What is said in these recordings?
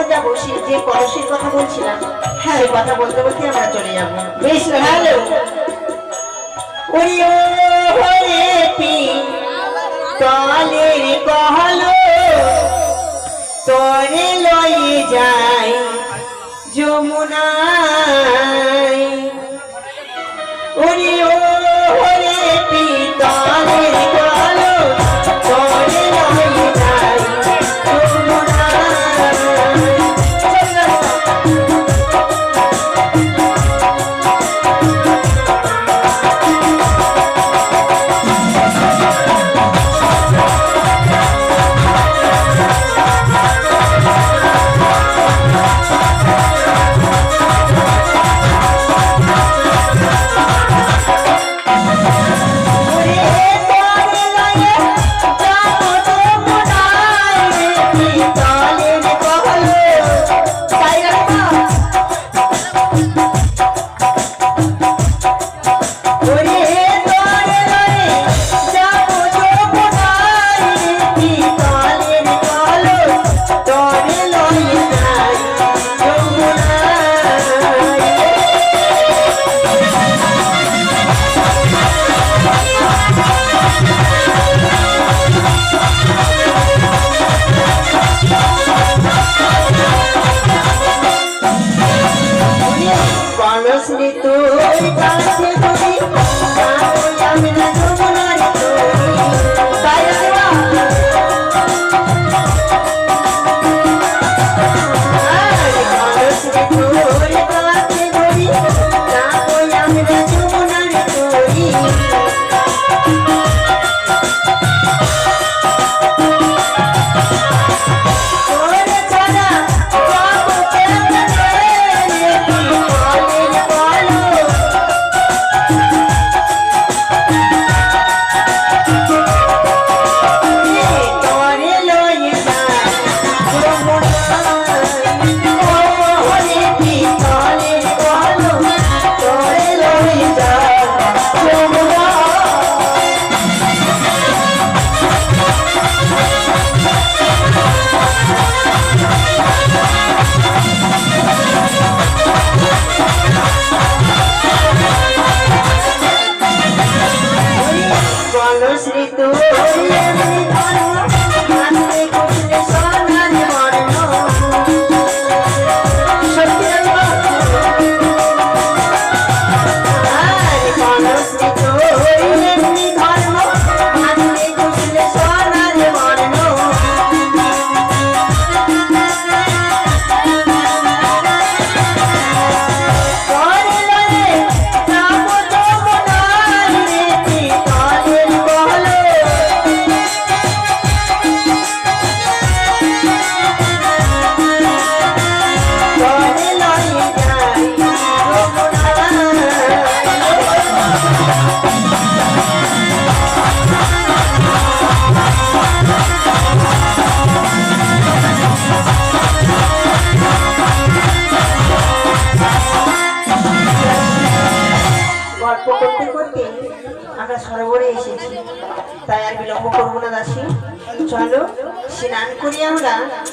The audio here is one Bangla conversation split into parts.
যখন যাব যে কলসির কথা বলছিলাম হ্যাঁ কথা বলতে বলতে আমরা চলে যাব। বেশ ভালো কহলো তরে লয়ে যায় যমুনায়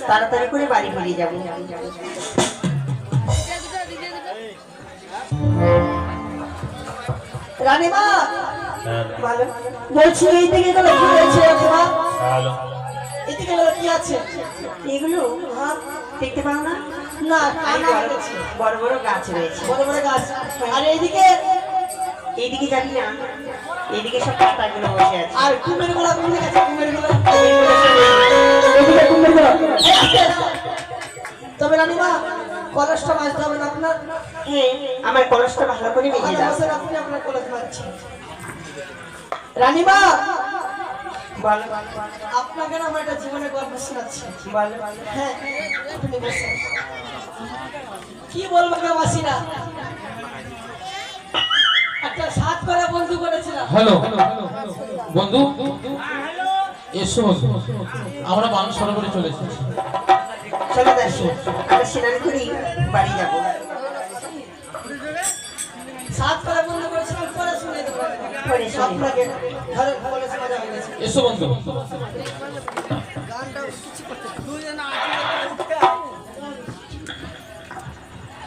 তাড়াতাড়ি করে বাড়ি ফিরে যাব। রানীমা! বলছি এই দিকে গেলে কি হয়েছে রানীমা? হ্যালো। গেলে কি আছে? এগুলো দেখতে পাও না? না বড় বড় গাছ রয়েছে। বড় বড় গাছ। আর এইদিকে? এইদিকে যাবি না। এইদিকে সব পাতাগুলো বসে আছে। আর কুমের গোলা কুমের কুমের গোলা তবে রানীমা কলেজটা হবে না আপনার? হ্যাঁ, আমার কলসটা ভালো করে মেজে ওখানে আপনি আপনার কলেজ বাঁচছেন রানীমা! আপনাকে না আমার একটা জীবনের গল্প শোনাচ্ছি। হ্যাঁ কি বলব গো মাসিরা? একটা সাত করে বন্ধু করেছিলাম। হ্যালো বন্ধু? এসো। আমরা মানুষ সরোবরে চলে এসেছি চলো আমরা স্নান করি বাড়ি যাব। সাত করে বন্ধু করেছিলাম পরে শুনে দেবো। পরে শুনে। আপনাকে ঘরে কলেজ মজা এসো বন্ধু।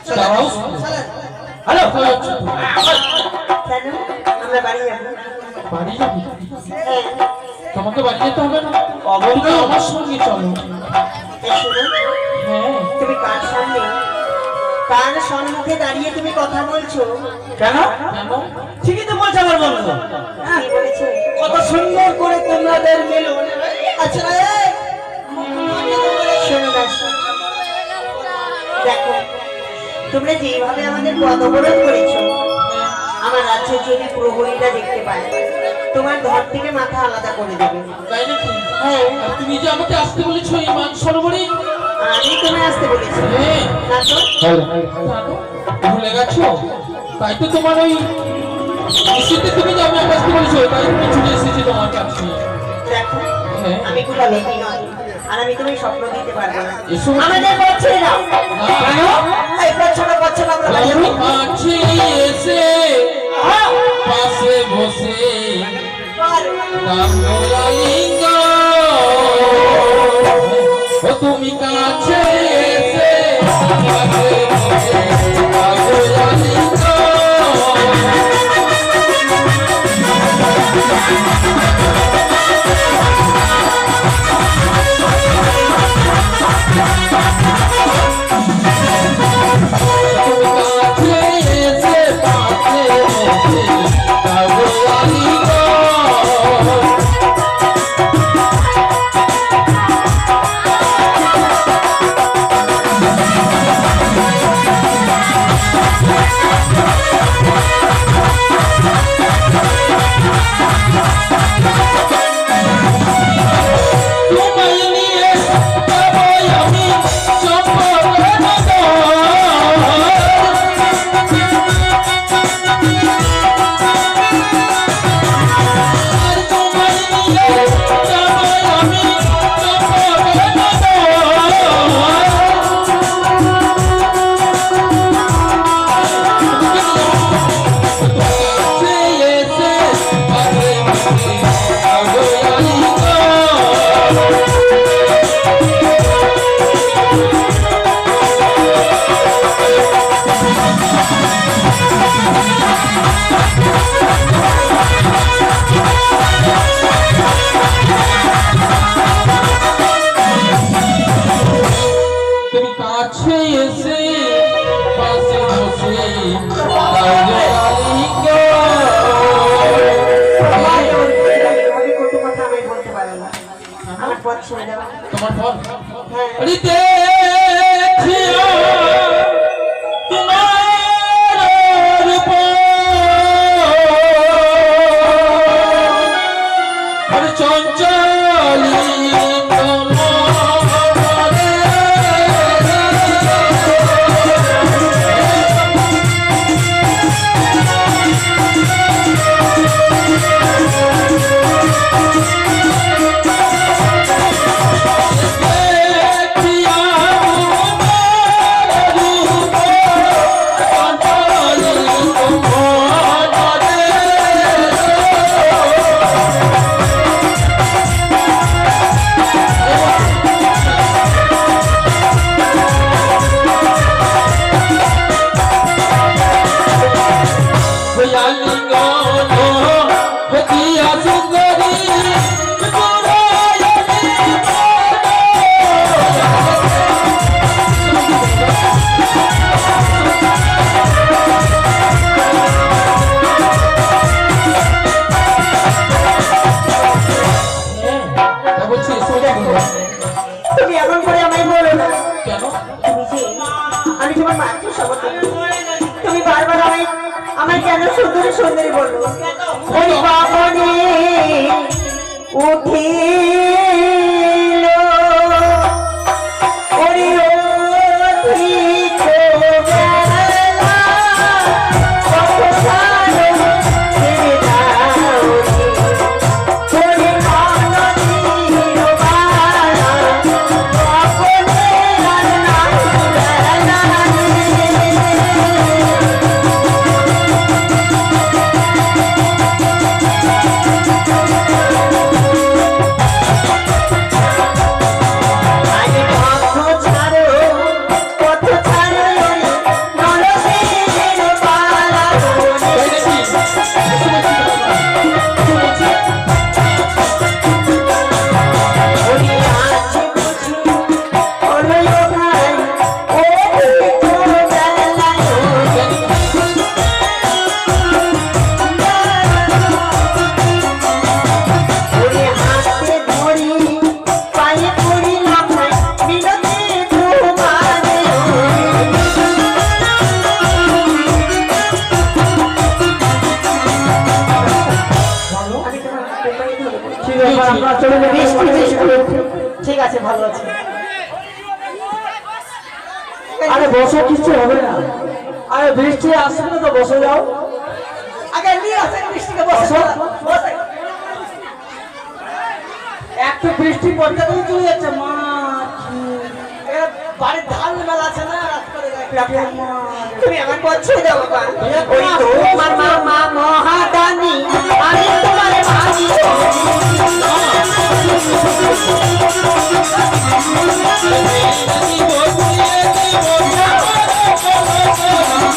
চলেন হ্যালো। আমরা বাড়ি যাব। বাড়ি যাবি? হ্যাঁ। তোমাকে বাড়ি যেতে হবে না। তুমি আমার সঙ্গে চলো। হ্যাঁ। তুমি কার সামনে কার সম্মুখে দাঁড়িয়ে তুমি কথা বলছো? কেন? ঠিকই তো বলছে আমার বন্ধু। বলেছে? কত সুন্দর করে তোমাদের মিলন আচ্ছা শোনো দেখো তোমরা যেভাবে আমাদের পদ অবরোধ করেছ আমার রাজ্যের যদি প্রহরীরা দেখতে পায় তোমার ঘর থেকে মাথা আলাদা করে দেবে। তাই নাকি? হ্যাঁ। তুমি যে আমাকে আসতে বলেছ এই মান সরোবরে? আমি তোমায় আসতে বলেছি। হ্যাঁ। না তো ভুলে গেছো? তাই তো তোমার ওই নিশ্চিতে তুমি যে আমি আসতে বলেছ তাই তুমি ছুটে এসেছি তোমার কাছে। দেখো হ্যাঁ। আমি কোনো লোভী নয়। আর আমি তুমি স্বপ্ন দিতে পারব না। আমাদের দাও। না, কাছে এসে পাশে বসে তুমি কাছে এসে পাশে বসে তুমি বারবার আমায় আমার কেন সুন্দরী সুন্দরী বলব ওই বাবনে উঠিল বসো কিছু হবে না। আরে বৃষ্টি আসবে না তো বসে যাও। আগে নিয়ে আসেন বৃষ্টিকে বসে বসে। একটু বৃষ্টি পড়তে দিয়ে চলে যাচ্ছে মা বাড়ির ধান মেলা আছে না রাত করে যাই। মা। তুমি আমার বাবা ওই তোমার মা মা মহাদানি আমি তোমার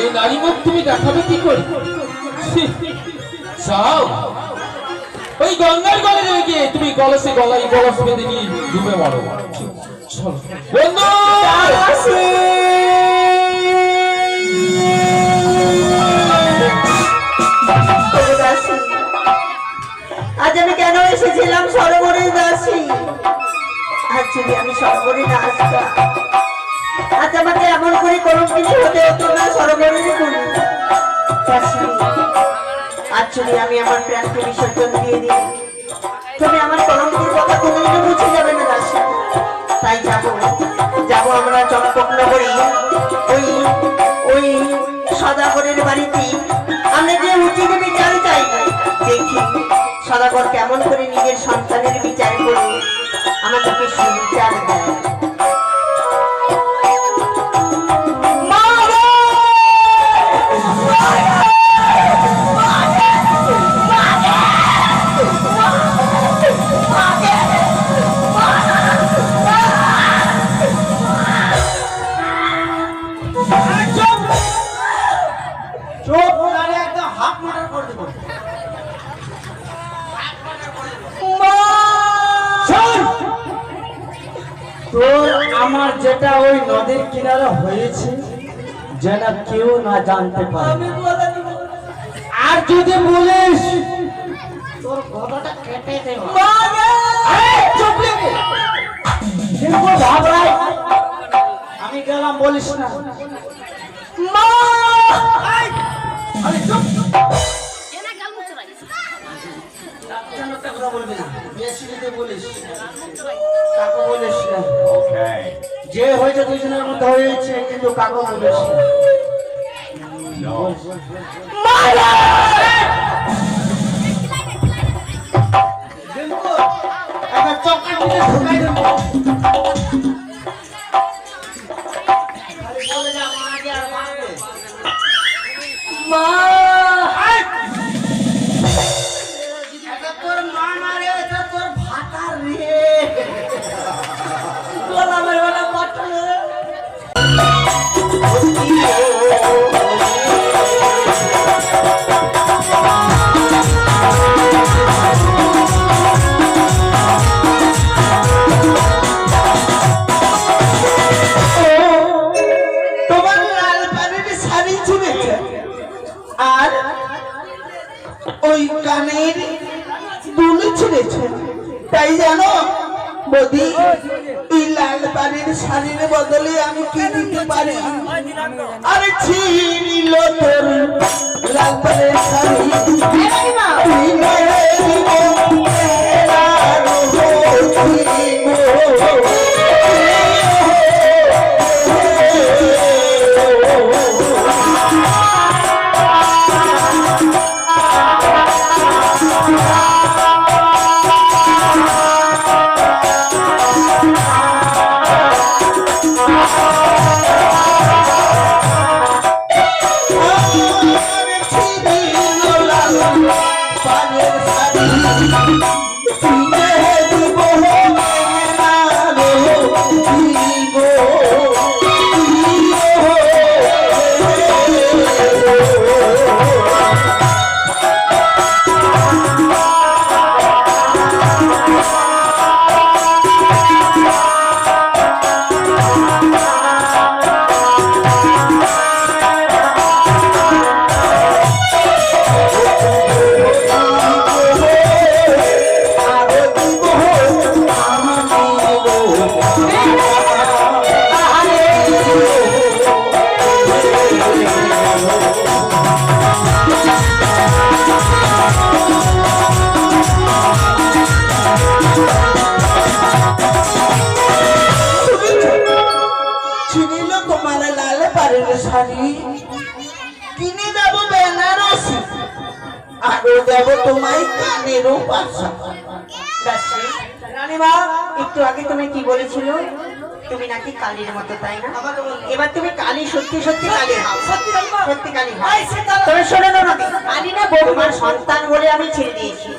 এই নারী তুমি দেখাবে কি করে? যাও ওই গঙ্গার গলে গিয়ে তুমি গলসে গলায় গলস বেঁধে নিয়ে ডুবে মরো। চলো। বন্ধু! আমি কেন এসেছিলাম? সরোবরের দাসী যদি আমি সরোবরে না আসতাম আমাকে এমন করে কলঙ্কিত হতে হতো না, সরোবরের গুণে দাসী আজ যদি আমি আমার প্রাণকে বিসর্জন দিয়ে দিই, তবে আমার কলঙ্কের কথা কোনোদিনও মুছে যাবে না দাসী তাই যাব। যাব আমরা চম্পক নগরী। সদাগর কেমন করে নিজের সন্তানের বিচার করে আমাদেরকে সুবিচার দেয় আমার যেটা ওই নদীর কিনারে হয়েছে যেন কেউ না জানতে পারে। আর যদি বলিস তোর কেটে দেব আমি গেলাম বলিস না। চুপ। কেন কথা বলবি না। বেশি বলিস। কাকু বলিস না। যে হয়েছে দুজনের মধ্যে হয়েছে কিন্তু কাকু বলিস না। ঢুকাই দেবো। তাই জানো বদি এই লাল পানির শাড়ির বদলে আমি কি দিতে পারি? আরে ছিঁড়িল তোর লাল পানির শাড়ি তুই মেরে দিব আরও দেব তোমায় কানেরও রানীমা একটু আগে তুমি কি বলেছিল? তুমি নাকি কালীর মতো তাই না? এবার তুমি কালী সত্যি সত্যি কালী সত্যি কালী তবে শোনো না কালী না বউ সন্তান বলে আমি ছেড়ে দিয়েছি।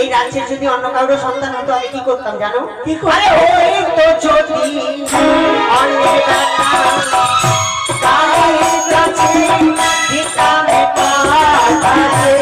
এই রাজ্যের যদি অন্য কারোর সন্তান হতো আমি কি করতাম জানো? ওই তো যদি কালীর কাছে দিতাম আর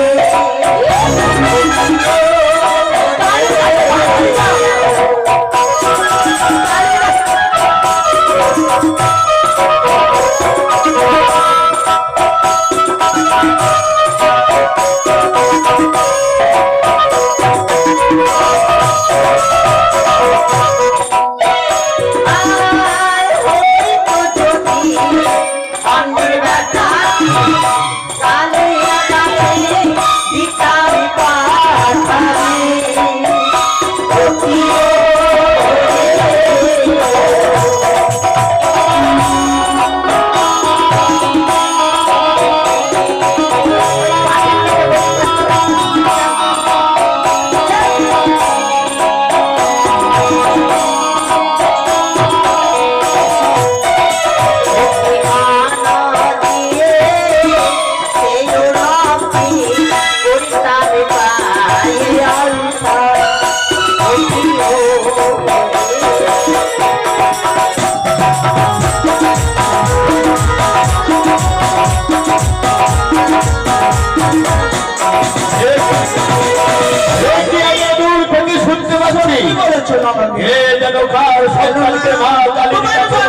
এ যেন কার সন্তানকে মা কালীর কাছে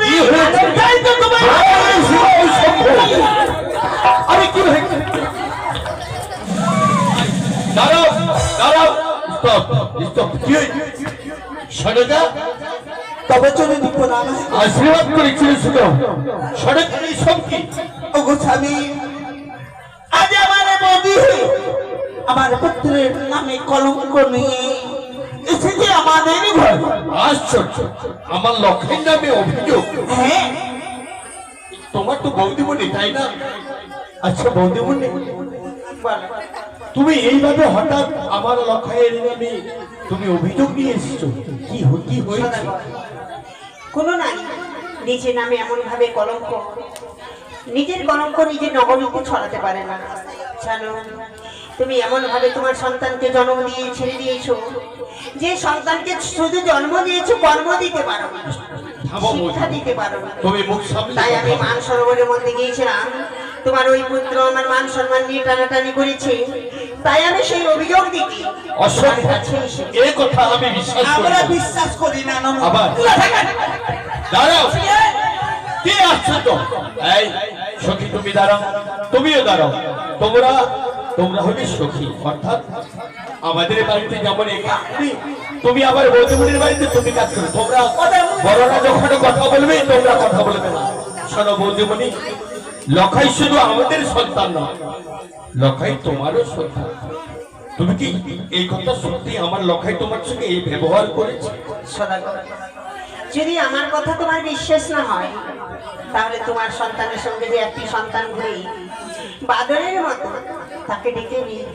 কি হয়েছে? এই শিব শম্ভু। আমি কি দাঁড়াও দাঁড়াও। Stop stop. কি হয়েছে? সরেগা তবে চলে দিব না আশীর্বাদ এই সব কি? ওগো স্বামী আজ আমার বৌদি আমার পুত্রের নামে কলঙ্ক নিয়ে আমাদের ঘর। আশ্চর্য। আমার লক্ষ্যের নামে অভিযোগ। হ্যাঁ। তোমার তো বৌদিমণি তাই না? আচ্ছা বৌদিমণি তুমি এইভাবে হঠাৎ আমার লক্ষ্যের নামে তুমি অভিযোগ নিয়ে এসেছ? কি কি হয়েছে? কোনো নারী নিজের নামে এমন ভাবে কলঙ্ক। নিজের কলঙ্ক নিজের নগরীতে ছড়াতে পারে না। জানো তুমি এমন ভাবে তোমার সন্তানকে জন্ম দিয়ে ছেড়ে দিয়েছ। যে সন্তানকে শুধু জন্ম দিয়েছ কর্ম দিতে পারো। শিক্ষা দিতে পারো তাই আমি মান সরোবরের মধ্যে গিয়েছিলাম তোমার ওই পুত্র আমার মান সম্মান নিয়ে টানাটানি করেছে। তাই আমি সেই অভিযোগ দিচ্ছি। এসে কথা আমি বিশ্বাস আমরা বিশ্বাস করি না। আবার। দাঁড়াও। কি এই সখী তুমি দাঁড়াও। তুমিও দাঁড়াও। তোমরা তোমরা হবে সখী অর্থাৎ আমাদের বাড়িতে যেমন তুমি আবার বৌদ্ধমণির বাড়িতে তুমি কাজ করো তোমরা বড়রা যখন কথা বলবে, তোমরা কথা বলবে না। শোনো বৌদ্ধমণি লখাই শুধু আমাদের সন্তান নয়, লখাই তোমারও সন্তান। তুমি কি এই কথা সত্যি আমার লখাই তোমার সঙ্গে এই ব্যবহার করেছে? যদি আমার কথা তোমার বিশ্বাস না হয়, তাহলে তোমার সন্তানের সঙ্গে যে একটি সন্তান ঘুরে, বাদরের মতো তাকে ডেকে নিয়ে।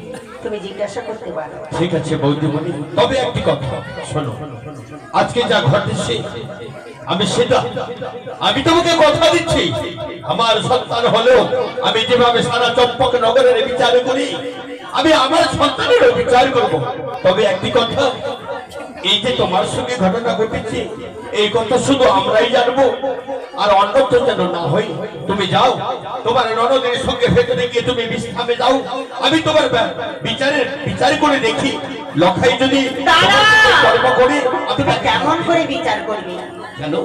ঠিক আছে তবে একটি কথা, শোনো। আজকে যা ঘটেছে, আমি সেটা, আমি তোমাকে কথা দিচ্ছি। আমার সন্তান হলেও আমি যেভাবে সারা চম্পক নগরের বিচার করি, আমি আমার সন্তানের বিচার করব। তবে একটি কথা, এই যে তোমার সঙ্গে ঘটনা ঘটেছে, এই কথা শুধু আমরাই জানব, আর অন্যত্র যেন না হয়। তুমি যাও। তোমার ননদের সঙ্গে ভেতরে গিয়ে তুমি বিশ্রামে যাও। আমি তোমার বিচারের বিচার করে দেখি। লখাই যদি কর্ম করে আমি কেমন করে বিচার করবে?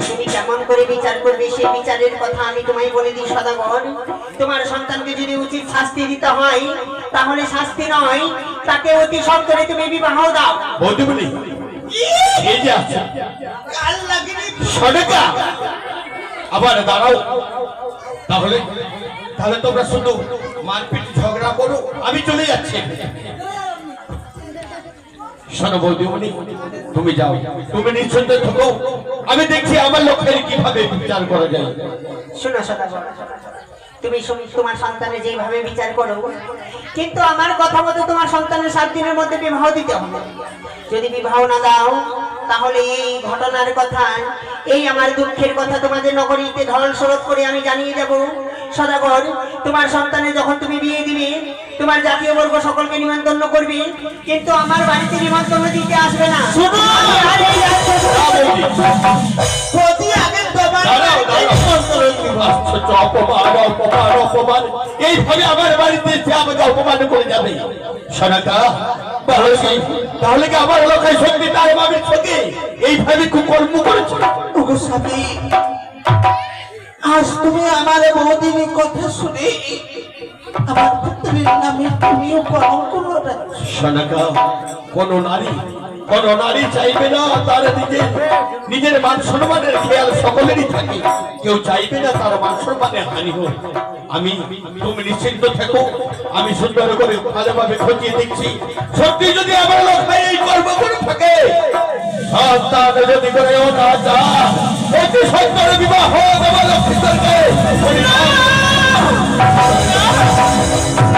তুমি কেমন করে বিচার করবে? সেই বিচারের কথা আমি তোমায় বলে দিই সদাগর। তোমার সন্তানকে যদি উচিত শাস্তি দিতে হয় তাহলে শাস্তি নয়। তাকে অতি সত্তরে তুমি বিবাহ দাও। বৌদিমণি এই যে আবার দাঁড়াও। তাহলে তাহলে তোমরা শুধু মারপিট, ঝগড়া করো, আমি চলে যাচ্ছি শোনো তুমি যাও। তুমি নিশ্চিন্ত থাকো। আমি দেখছি আমার লক্ষ্যের কীভাবে বিচার করা যায়। শোনো সদাগর, তুমি তোমার সন্তানের যেভাবে বিচার করো, কিন্তু আমার কথা মতো তোমার সন্তানের সাত দিনের মধ্যে বিবাহ দিতে হবে। যদি বিবাহ না দাও তাহলে এই ঘটনার কথা, এই আমার দুঃখের কথা তোমাদের নগরীতে ধরন স্রোত করে আমি জানিয়ে দেব। সদাগর। তোমার সন্তানের যখন তুমি বিয়ে দিবে তোমার জাতীয় বর্গ সকলকে নিমন্ত্রণ করবে কিন্তু আমার বাড়িতে নিমন্ত্রণ দিতে আসবে না। এইভাবে আমার বাড়িতে এসে আমাকে অপমান করে যাবে। সনাকা তাহলে কি আমার লোকের সঙ্গে তার মামির সঙ্গে এইভাবে কুকর্ম করেছে? আজ তুমি আমার বৌদির কথা শুনে আমার পুত্রের নামে তুমিও কোন নারী কোন নারী চাইবে না তার নিজের মান সম্মানের খেয়াল সকলেরই থাকে। কেউ চাইবে না তার মান সম্মানের হানি হোক। আমি, তুমি নিশ্চিন্ত থাকো। আমি সুন্দর করে ভালোভাবে খতিয়ে দেখছি। সত্যি যদি আমার লোক এই কর্ম করে থাকে সন্তান যদি করেও না যা অতি সন্তান বিবাহ দেওয়া লক্ষ্মীদেরকে।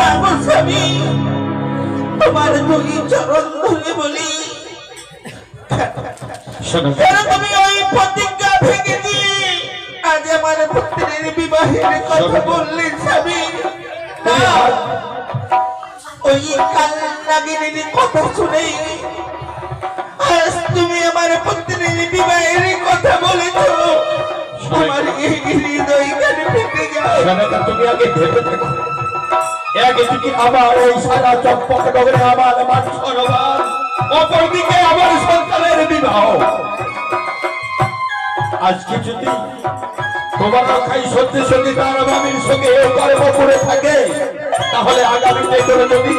আমার স্বামী তোমার দুই চরণ ধরে বলি। তুমি ওই প্রতিজ্ঞা ভেঙে দিয়ে আজ আমার পুত্রের বিবাহের কথা বললে স্বামী। ওই কাল নাগিনীর কথা শুনে আজ তুমি আমার পুত্রের বিবাহের কথা বলেছ। আমার এই হৃদয় কেন ফেটে যায়? তুমি আগে ভেবে তোমার সত্যি সত্যি তাহলে আগামীতে করে যদি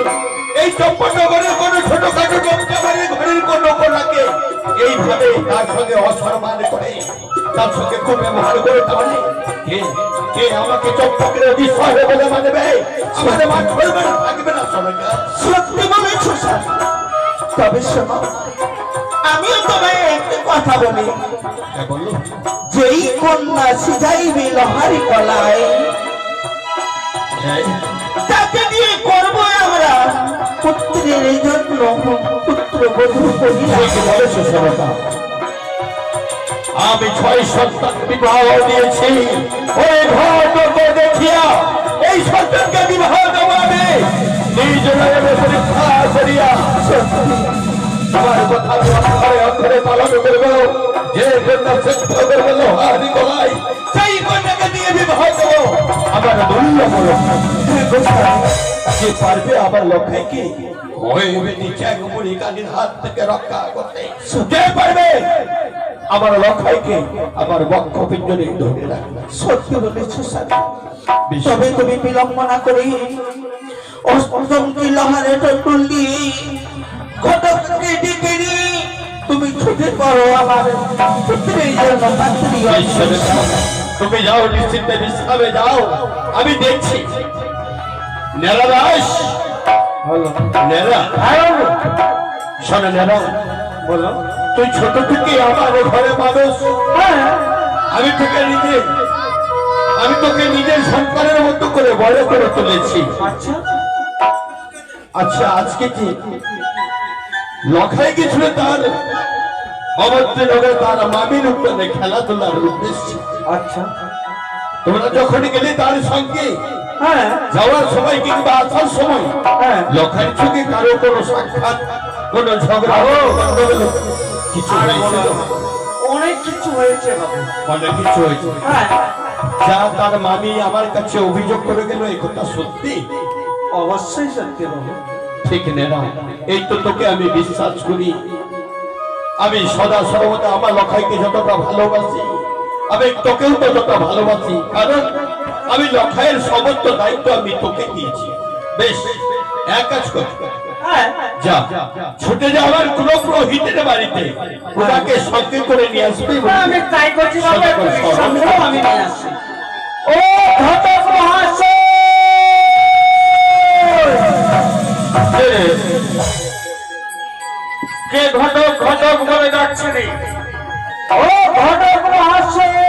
এই চম্পকনগরের কোন ছোটখাটো জমকাবাড়ির ঘরের কোন কোনাকে এইভাবে তার সঙ্গে অসম্মান করে তার সঙ্গে খুব ব্যবহার করে তাহলে কে কে আমাকে বলে মানবে? আমাদের মান সম্মান থাকবে না সবাইকে সত্যি বলেছ স্যার তবে শোনো আমিও তোমায় একটি কথা বলি। হ্যাঁ, যেই কন্যা সিজাইবে লোহারি কলায় হ্যাঁ। তাকে করব পুত্রের জন্য পুত্র বধূ সরতা আমি ছয় সন্তান বিবাহ দিয়েছি। ওই ঘর দেখিয়া এই সন্তানকে বিবাহ দেওয়াবে। নিজ নয়নে পরীক্ষা করিয়া আমার কথা অক্ষরে অক্ষরে পালন করব। যে কন্যা শ্রেষ্ঠ করবে লোহারি গলায়, সেই কন্যাকে দিয়ে বিবাহ দেব। আমার মূল্য বলো যে পারবে আমার লক্ষ্যকে ওই নিচে গুমুড়ি কানির হাত থেকে রক্ষা করতে কে পারবে। আমার লক্ষ্যকে আমার বক্ষ পিঞ্জরে ধরে রাখবে। সত্যি বলেছ স্যার তবে তুমি বিলম্বনা করে লোহারে টুল দিয়ে ঘটককে ডেকে তুমি ছুটে পড়ো আমার পুত্রের জন্য পাত্রী। তুমি যাও নিশ্চিন্তে বিশ্রামে যাও। আমি দেখছি। দাস শোনো বলো। তুই ছোট থেকে আমার ঘরে মানুষ। আমি তোকে নিজে আমি তোকে নিজের সন্তানের মতো করে বড় করে তুলেছি। আচ্ছা। আচ্ছা আজকে কি? লখাই গেছিল তার অবর্তী নগরে তার মামির উপরে খেলাধুলার উদ্দেশ্যে। আচ্ছা। তোমরা যখন গেলে তার সঙ্গে হ্যাঁ যাওয়ার সময় কিংবা আসার সময় হ্যাঁ। লখাইয়ের কারও কোনো সাক্ষাৎ কোনো ঝগড়া কিছু হয়েছিল অনেক কিছু হয়েছে অনেক কিছু হয়েছে। হ্যাঁ। যা তার মামি আমার কাছে অভিযোগ করে গেল এই কথা সত্যি? অবশ্যই সত্যি বাবু। ঠিক নেরা এই তো তোকে আমি বিশ্বাস করি। আমি সদা সর্বদা আমার লখাইকে যতটা ভালোবাসি আমি তোকেও ততটা ভালোবাসি। কারণ আমি লখাইয়ের সমস্ত দায়িত্ব আমি তোকে দিয়েছি। বেশ এক কাজ কর। হ্যাঁ। যা ছুটে যাওয়ার কোন প্রহিতের বাড়িতে। ওনাকে সঙ্গে করে নিয়ে আসবে। আমি ট্রাই করছি আমি নিয়ে আসছি। ও ঘটক মহাশয়! কে? ঘটক ঘটক বলে যাচ্ছে রে? ও ঘটক মহাশয়!